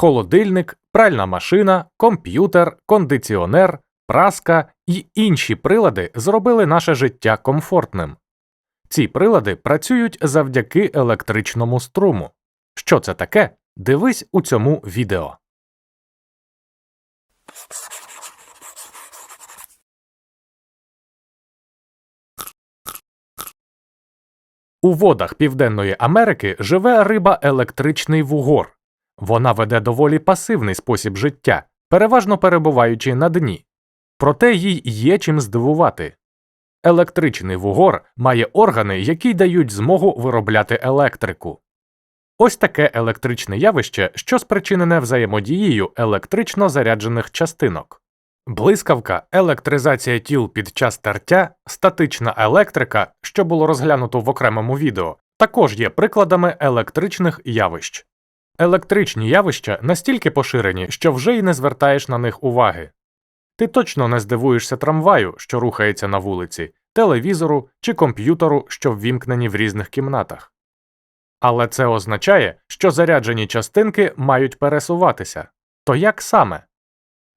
холодильник, пральна машина, комп'ютер, кондиціонер, праска і інші прилади зробили наше життя комфортним. Ці прилади працюють завдяки електричному струму. Що це таке? Дивись у цьому відео. У водах Південної Америки живе риба електричний вугор. Вона веде доволі пасивний спосіб життя, переважно перебуваючи на дні. Проте їй є чим здивувати. Електричний вугор має органи, які дають змогу виробляти електрику. Ось таке електричне явище, що спричинене взаємодією електрично заряджених частинок. Блискавка, електризація тіл під час тертя, статична електрика, що було розглянуто в окремому відео, також є прикладами електричних явищ. Електричні явища настільки поширені, що вже й не звертаєш на них уваги. Ти точно не здивуєшся трамваю, що рухається на вулиці, телевізору чи комп'ютеру, що ввімкнені в різних кімнатах. Але це означає, що заряджені частинки мають пересуватися. То як саме?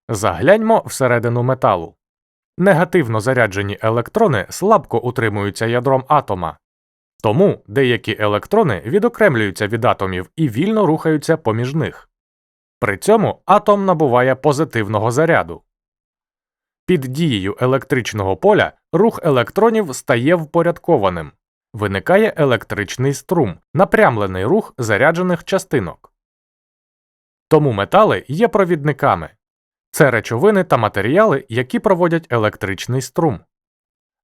Загляньмо всередину металу. Негативно заряджені електрони слабко утримуються ядром атома, тому деякі електрони відокремлюються від атомів і вільно рухаються поміж них. При цьому атом набуває позитивного заряду. Під дією електричного поля рух електронів стає впорядкованим, виникає електричний струм, напрямлений рух заряджених частинок. Тому метали є провідниками це речовини та матеріали, які проводять електричний струм.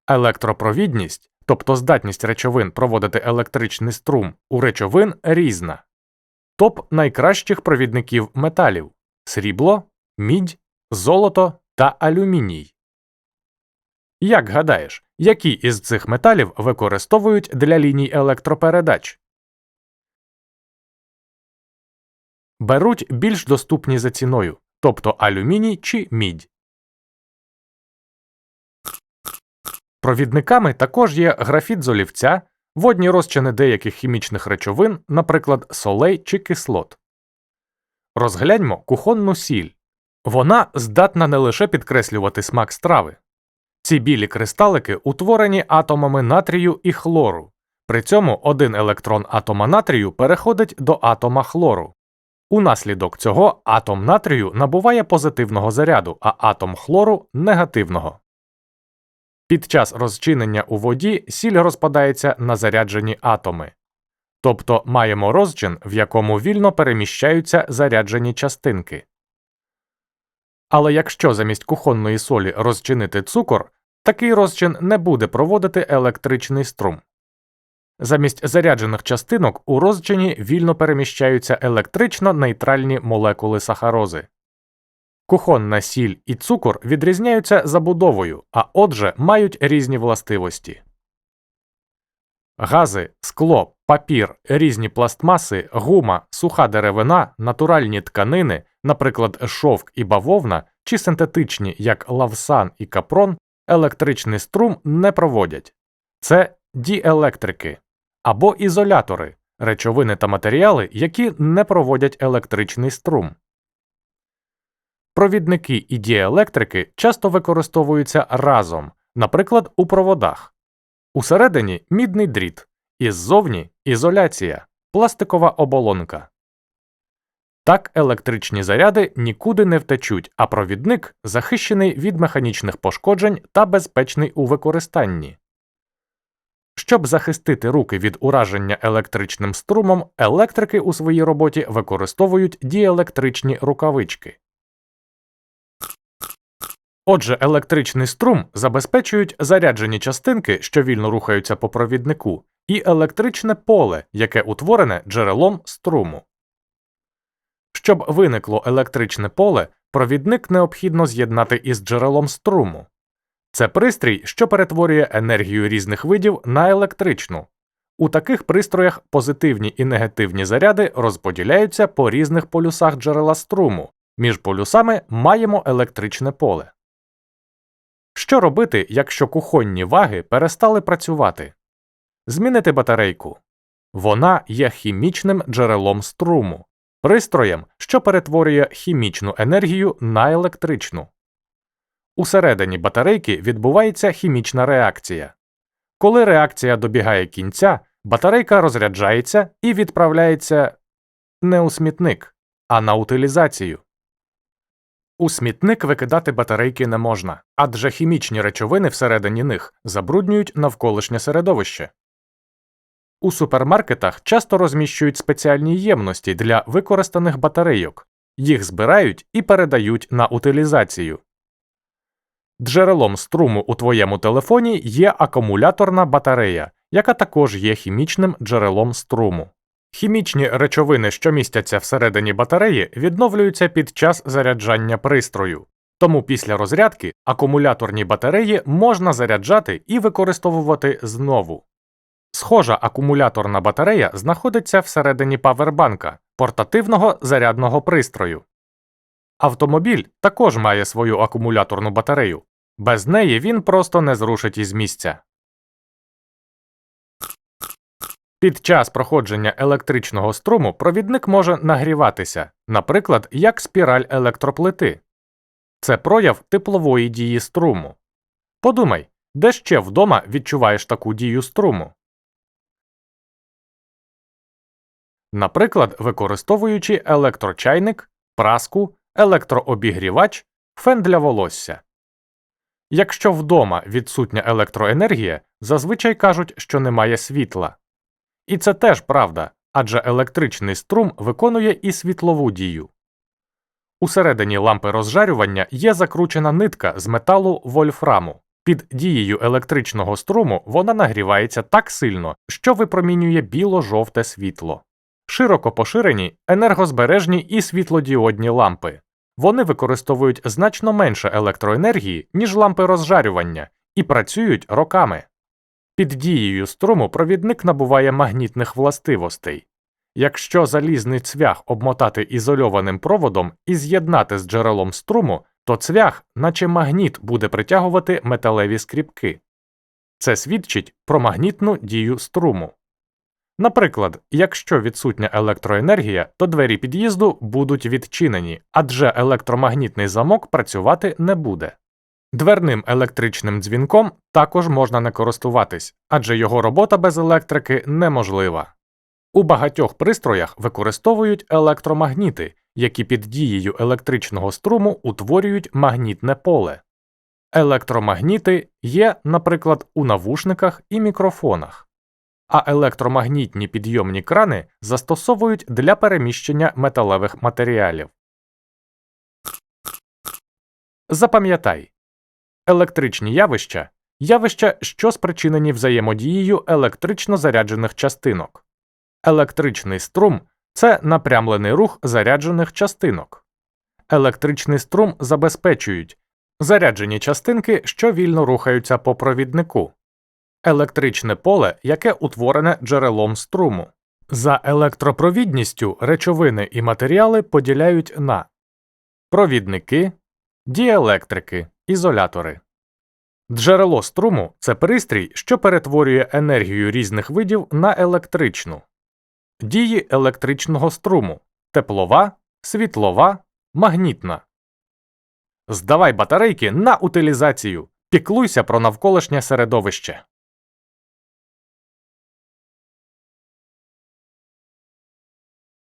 Електропровідність, тобто здатність речовин проводити електричний струм у речовин різна. Топ найкращих провідників металів срібло, мідь, золото та алюміній. Як гадаєш, які із цих металів використовують для ліній електропередач? Беруть більш доступні за ціною, тобто алюміній чи мідь. Провідниками також є графіт з олівця, водні розчини деяких хімічних речовин, наприклад, солей чи кислот. Розгляньмо кухонну сіль. Вона здатна не лише підкреслювати смак страви. Ці білі кристалики утворені атомами натрію і хлору, при цьому один електрон атома натрію переходить до атома хлору. Унаслідок цього атом натрію набуває позитивного заряду, а атом хлору негативного. Під час розчинення у воді сіль розпадається на заряджені атоми. Тобто маємо розчин, в якому вільно переміщаються заряджені частинки. Але якщо замість кухонної солі розчинити цукор, такий розчин не буде проводити електричний струм. Замість заряджених частинок у розчині вільно переміщаються електрично нейтральні молекули сахарози. Кухонна сіль і цукор відрізняються забудовою, а отже мають різні властивості. Гази, скло, папір, різні пластмаси, гума, суха деревина, натуральні тканини, наприклад, шовк і бавовна, чи синтетичні, як лавсан і капрон, електричний струм не проводять. Це діелектрики або ізолятори, речовини та матеріали, які не проводять електричний струм. Провідники і діелектрики часто використовуються разом, наприклад, у проводах. Усередині мідний дріт, іззовні ізоляція, пластикова оболонка. Так електричні заряди нікуди не втечуть, а провідник захищений від механічних пошкоджень та безпечний у використанні. Щоб захистити руки від ураження електричним струмом, електрики у своїй роботі використовують діелектричні рукавички. Отже, електричний струм забезпечують заряджені частинки, що вільно рухаються по провіднику, і електричне поле, яке утворене джерелом струму. Щоб виникло електричне поле, провідник необхідно з'єднати із джерелом струму. Це пристрій, що перетворює енергію різних видів на електричну. У таких пристроях позитивні і негативні заряди розподіляються по різних полюсах джерела струму. Між полюсами маємо електричне поле. Що робити, якщо кухонні ваги перестали працювати? Змінити батарейку. Вона є хімічним джерелом струму. пристроєм, що перетворює хімічну енергію на електричну. Усередині батарейки відбувається хімічна реакція. Коли реакція добігає кінця, батарейка розряджається і відправляється не у смітник, а на утилізацію. У смітник викидати батарейки не можна, адже хімічні речовини всередині них забруднюють навколишнє середовище. У супермаркетах часто розміщують спеціальні ємності для використаних батарейок, їх збирають і передають на утилізацію. Джерелом струму у твоєму телефоні є акумуляторна батарея, яка також є хімічним джерелом струму. Хімічні речовини, що містяться всередині батареї, відновлюються під час заряджання пристрою. Тому після розрядки акумуляторні батареї можна заряджати і використовувати знову. Схожа акумуляторна батарея знаходиться всередині павербанка портативного зарядного пристрою. Автомобіль також має свою акумуляторну батарею. Без неї він просто не зрушить із місця. Під час проходження електричного струму провідник може нагріватися, наприклад, як спіраль електроплити. Це прояв теплової дії струму. Подумай, де ще вдома відчуваєш таку дію струму? Наприклад, використовуючи електрочайник, праску, електрообігрівач, фен для волосся. Якщо вдома відсутня електроенергія, зазвичай кажуть, що немає світла. І це теж правда, адже електричний струм виконує і світлову дію. Усередині лампи розжарювання є закручена нитка з металу вольфраму. Під дією електричного струму вона нагрівається так сильно, що випромінює біло-жовте світло. Широко поширені енергозбережні і світлодіодні лампи. Вони використовують значно менше електроенергії, ніж лампи розжарювання, і працюють роками. Під дією струму провідник набуває магнітних властивостей. Якщо залізний цвях обмотати ізольованим проводом і з'єднати з джерелом струму, то цвях, наче магніт, буде притягувати металеві скріпки. Це свідчить про магнітну дію струму. Наприклад, якщо відсутня електроенергія, то двері під'їзду будуть відчинені, адже електромагнітний замок працювати не буде. Дверним електричним дзвінком також можна не користуватись, адже його робота без електрики неможлива. У багатьох пристроях використовують електромагніти, які під дією електричного струму утворюють магнітне поле. Електромагніти є, наприклад, у навушниках і мікрофонах, а електромагнітні підйомні крани застосовують для переміщення металевих матеріалів. Запам'ятай електричні явища явища, що спричинені взаємодією електрично заряджених частинок. Електричний струм це напрямлений рух заряджених частинок. Електричний струм забезпечують заряджені частинки, що вільно рухаються по провіднику, електричне поле, яке утворене джерелом струму. За електропровідністю речовини і матеріали поділяють на провідники, діелектрики, ізолятори. Джерело струму це пристрій, що перетворює енергію різних видів на електричну. Дії електричного струму теплова, світлова, магнітна. Здавай батарейки на утилізацію. Піклуйся про навколишнє середовище.